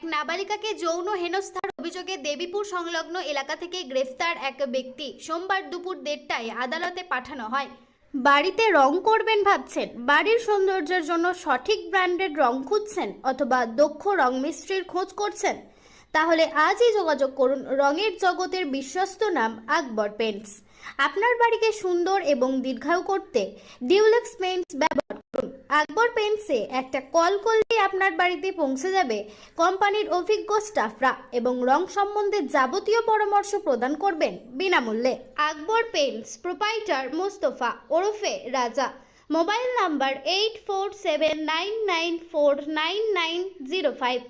এক নাবালিকাকে যৌন হেনস্থার অভিযোগে দেবীপুর সংলগ্ন এলাকা থেকে গ্রেফতার এক ব্যক্তি। সোমবার দুপুর দেড়টায় আদালতে পাঠানো হয়। বাড়িতে রং করবেন ভাবছেন। বাড়ির সৌন্দর্যের জন্য সঠিক ব্র্যান্ডের রং খুঁজছেন অথবা দক্ষ রং মিস্ত্রির খোঁজ করছেন? তাহলে আজই যোগাযোগ করুন রঙের জগতের বিশ্বস্ত নাম আকবর পেন্টস। আপনার বাড়িকে সুন্দর এবং দীর্ঘায়ু করতে ডিউলেক্স পেন্টস ব্যবহার করুন আকবর পেন্টসে একটা কল করলেই আপনার বাড়িতে পৌঁছে যাবে কোম্পানির অভিজ্ঞ স্টাফরা এবং রং সম্বন্ধে যাবতীয় পরামর্শ প্রদান করবেন বিনামূল্যে। আকবর পেন্টস, প্রোপাইটার মোস্তফা ওরফে Raja. Mobile number eight four seven nine nine four nine nine zero five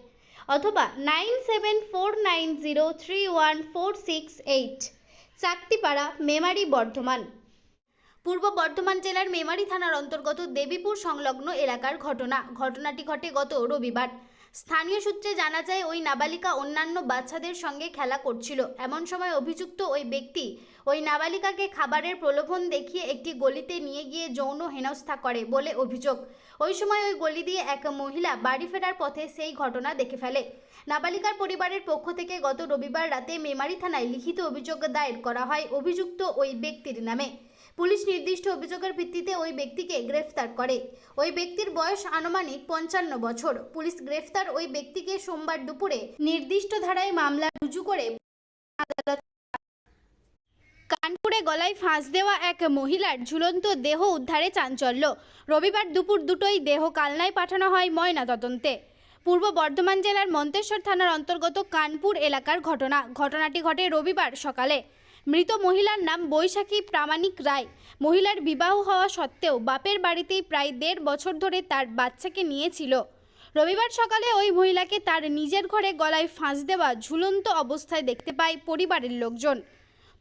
অথবা nine seven four nine zero three one four six eight Chaktipara, Memari, Bardhaman. Purba Bardhaman জেলার মেমারি থানার অন্তর্গত দেবীপুর সংলগ্ন এলাকার ঘটনা। ঘটনাটি ঘটে গত রবিবার। স্থানীয় সূত্রে জানা যায়, ওই নাবালিকা অন্যান্য বাচ্চাদের সঙ্গে খেলা করছিল। এমন সময় অভিযুক্ত ওই ব্যক্তি ওই নাবালিকাকে খাবারের প্রলোভন দেখিয়ে একটি গলিতে নিয়ে গিয়ে যৌন হেনস্থা করে বলে অভিযোগ। ওই সময় ওই গলি দিয়ে এক মহিলা বাড়ি ফেরার পথে সেই ঘটনা দেখে ফেলে। নাবালিকার পরিবারের পক্ষ থেকে গত রবিবার রাতে মেমারি থানায় লিখিত অভিযোগ দায়ের করা হয়। অভিযুক্ত ওই ব্যক্তির নামে। পুলিশ নির্দিষ্ট অভিযোগের ভিত্তিতে ওই ব্যক্তিকে গ্রেফতার করে। ওই ব্যক্তির বয়স আনুমানিক পঞ্চান্ন বছর। পুলিশ গ্রেফতার ওই ব্যক্তিকে সোমবার দুপুরে নির্দিষ্ট ধারায় মামলা রুজু করে কানপুরে গলায় ফাঁস দেওয়া এক মহিলার ঝুলন্ত দেহ উদ্ধারে চাঞ্চল্য। রবিবার দুপুর দুটোই দেহ কালনায় পাঠানো হয় ময়না তদন্তে পূর্ব বর্ধমান জেলার মন্তেশ্বর থানার অন্তর্গত কানপুর এলাকার ঘটনা। ঘটনাটি ঘটে রবিবার সকালে। মৃত মহিলার নাম বৈশাখী প্রামাণিক রায়। মহিলার বিবাহ হওয়া সত্ত্বেও বাপের বাড়িতেই প্রায় দেড় বছর ধরে তার বাচ্চাকে নিয়েছিল। রবিবার সকালে ওই মহিলাকে তার নিজের ঘরে গলায় ফাঁস দেওয়া ঝুলন্ত অবস্থায় দেখতে পায় পরিবারের লোকজন।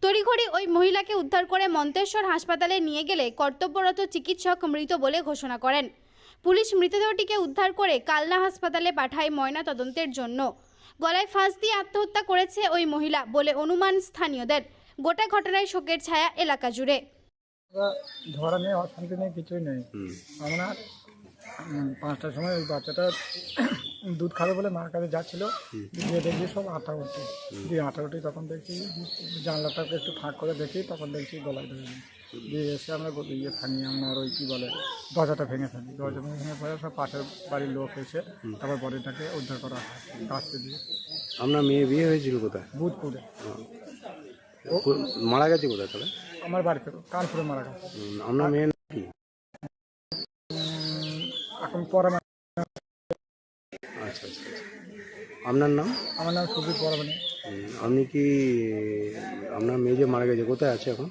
তড়িঘড়ি ওই মহিলাকে উদ্ধার করে মন্তেশ্বর হাসপাতালে নিয়ে গেলে কর্তব্যরত চিকিৎসক মৃত বলে ঘোষণা করেন। পুলিশ মৃতদেহটিকে উদ্ধার করে কালনা হাসপাতালে পাঠায় ময়না তদন্তের জন্য। গলায় ফাঁস দিয়ে আত্মহত্যা করেছে ওই মহিলা বলে অনুমান স্থানীয়দের। গোটা ঘটনায় শোকের ছায়া এলাকা জুড়ে। ঝগড়া নেই অশান্তি নেই কিছুই নেই। আমরা পাঁচটার সময় ওই বাচ্চাটা দুধ খাবে বলে মার কাছে যাচ্ছিল। গিয়ে দেখি সব আটা উঠছে। দিয়ে আটা উঠি তখন দেখছি জানলাটাকে একটু ফাঁক করে দেখি তখন দেখছি গলায় ধরে। দিয়ে এসে আমরা ইয়ে ভাঙি আপনার ওই কী বলে দরজাটা ভেঙে ফেলি। দরজা ভেঙে ভেঙে পরে সব পাশের বাড়ির লোক এসে তারপর বডিটাকে উদ্ধার করা হয় কাস্তে দিয়ে। আপনার মেয়ে বিয়ে হয়েছিল কোথায়? বুধপুরে মারা গেছে কোথায় তাহলে? আমার বাড়িতে কানপুরে মারা গেছে। আপনার মেয়ের নাম কি? এখন পরে আচ্ছা আচ্ছা আচ্ছা। আপনার নাম? আমার নাম সুদীপ পরমানি আপনি কি আপনার মেয়ে যে মারা গেছে কোথায় আছে এখন?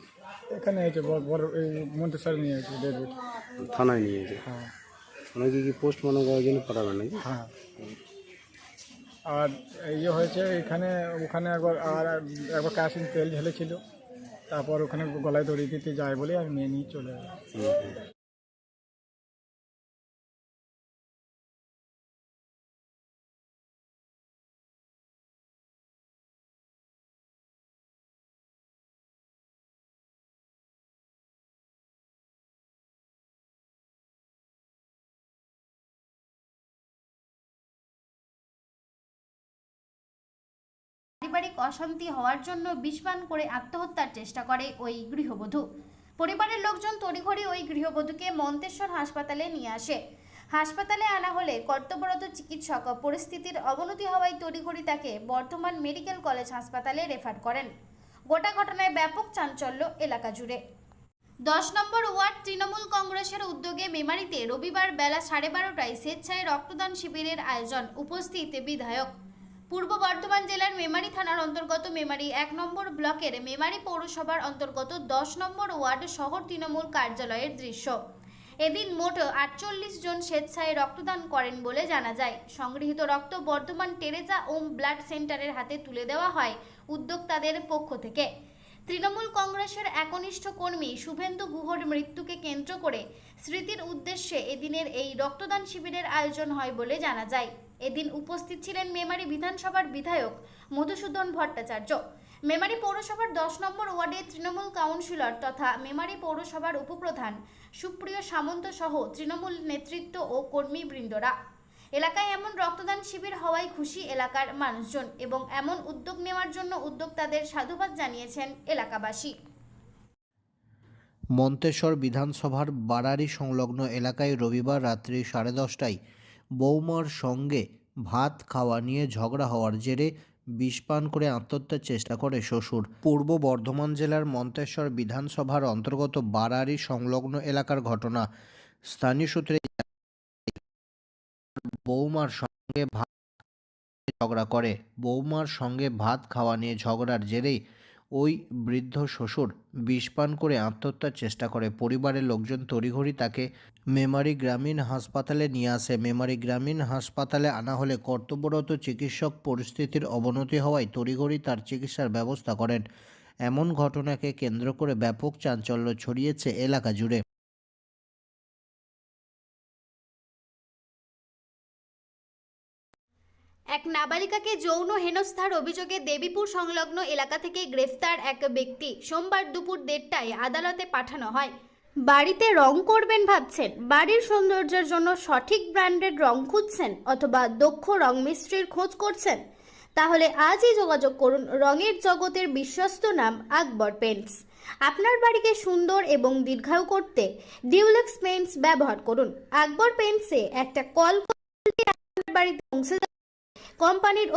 এখানে হয়েছে বড় এই মন্ত্রিসর নিয়ে ডেভিড থানায় নিয়েছে হ্যাঁ। ওনাকে কি পোস্টমর্টম করার জন্য পাঠাবেন নাকি? হ্যাঁ। আর ইয়ে হয়েছে, এখানে, ওখানে একবার আর একবার ক্যাশিন তেল ঢেলেছিল। তারপর ওখানে গলায় দড়ি দিতে যায় বলে আমি নিয়ে নিয়ে চলে পারিবারিক অশান্তি হওয়ার জন্য বিষপান করে আত্মহত্যার চেষ্টা করে ওই গৃহবধূ। পরিবারের লোকজন তড়িঘড়ি ওই গৃহবধূকে মন্তেশ্বর হাসপাতালে নিয়ে আসে। হাসপাতালে আনা হলে কর্তব্যরত চিকিৎসক পরিস্থিতির অবনতি হওয়ায় তড়িঘড়ি তাকে বর্ধমান মেডিকেল কলেজ হাসপাতালে রেফার করেন। গোটা ঘটনায় ব্যাপক চাঞ্চল্য এলাকা জুড়ে। দশ নম্বর ওয়ার্ড তৃণমূল কংগ্রেসের উদ্যোগে মেমারিতে রবিবার বেলা সাড়ে বারোটায় স্বেচ্ছায় রক্তদান শিবিরের আয়োজন। উপস্থিত বিধায়ক পূর্ব বর্ধমান জেলার মেমারি থানার অন্তর্গত মেমারি এক নম্বর ব্লকের মেমারি পৌরসভার অন্তর্গত দশ নম্বর ওয়ার্ড শহর তৃণমূল কার্যালয়ের দৃশ্য। এদিন মোট আটচল্লিশ জন স্বেচ্ছায় রক্তদান করেন বলে জানা যায়। সংগৃহীত রক্ত বর্ধমান টেরেজা ওম ব্লাড সেন্টারের হাতে তুলে দেওয়া হয় উদ্যোক্তাদের পক্ষ থেকে। তৃণমূল কংগ্রেসের একনিষ্ঠ কর্মী শুভেন্দু গুহর মৃত্যুকে কেন্দ্র করে স্মৃতির উদ্দেশ্যে এদিনের এই রক্তদান শিবিরের আয়োজন হয় বলে জানা যায়। এদিন উপস্থিত ছিলেন মেমারি বিধানসভার বিধায়ক মধুসূদন ভট্টাচার্য। মেমারি পৌরসভার দশ নম্বর ওয়ার্ডের তৃণমূল কাউন্সিলর তথা মেমারি পৌরসভার উপপ্রধান সুপ্রিয় সামন্ত সহ তৃণমূল নেতৃত্ব ও কর্মীবৃন্দরা। এলাকায় এমন রক্তদান শিবির হওয়ায় খুশি এলাকার মানুষজন এবং এমন উদ্যোগ নেওয়ার জন্য উদ্যোক্তাদের সাধুবাদ জানিয়েছেন এলাকাবাসী। মন্তেশ্বর বিধানসভার বারারি সংলগ্ন এলাকায় রবিবার রাত্রি সাড়ে দশটায় বৌমার সঙ্গে ভাত খাওয়া নিয়ে ঝগড়া হওয়ার জেরে বিষপান করে আত্মহত্যার চেষ্টা করে শ্বশুর। পূর্ব বর্ধমান জেলার মন্তেশ্বর বিধানসভার অন্তর্গত বারারি সংলগ্ন এলাকার ঘটনা স্থানীয় সূত্রে বৌমার সঙ্গে ভাত ঝগড়া করে। বৌমার সঙ্গে ভাত খাওয়া নিয়ে ঝগড়ার জেরেই ওই বৃদ্ধ শ্বশুর বিষপান করে আত্মহত্যার চেষ্টা করে। পরিবারের লোকজন তড়িঘড়ি তাকে মেমারি গ্রামীণ হাসপাতালে নিয়ে আসে। মেমারি গ্রামীণ হাসপাতালে আনা হলে কর্তব্যরত চিকিৎসক পরিস্থিতির অবনতি হওয়ায় তড়িঘড়ি তার চিকিৎসার ব্যবস্থা করেন। এমন ঘটনাকে কেন্দ্র করে ব্যাপক চাঞ্চল্য ছড়িয়েছে এলাকা জুড়ে। এক নাবালিকাকে যৌন হেনস্থার অভিযোগে দেবীপুর সংলগ্ন এলাকা থেকে গ্রেফতার এক ব্যক্তি সোমবার দুপুর দেড়টায় আদালতে পাঠানো হয়। বাড়িতে রং করবেন ভাবছেন। বাড়ির সৌন্দর্যের জন্য সঠিক ব্র্যান্ডের রং খুঁজছেন অথবা দক্ষ রং মিস্ত্রির খোঁজ করছেন? তাহলে আজই যোগাযোগ করুন রঙের জগতের বিশ্বস্ত নাম আকবর পেন্টস। আপনার বাড়িকে সুন্দর এবং দীর্ঘায়ু করতে ডিউলেক্স পেন্টস ব্যবহার করুন। আকবর পেন্টসে একটা কল করলে আপনার বাড়িতে পৌঁছে কোম্পানির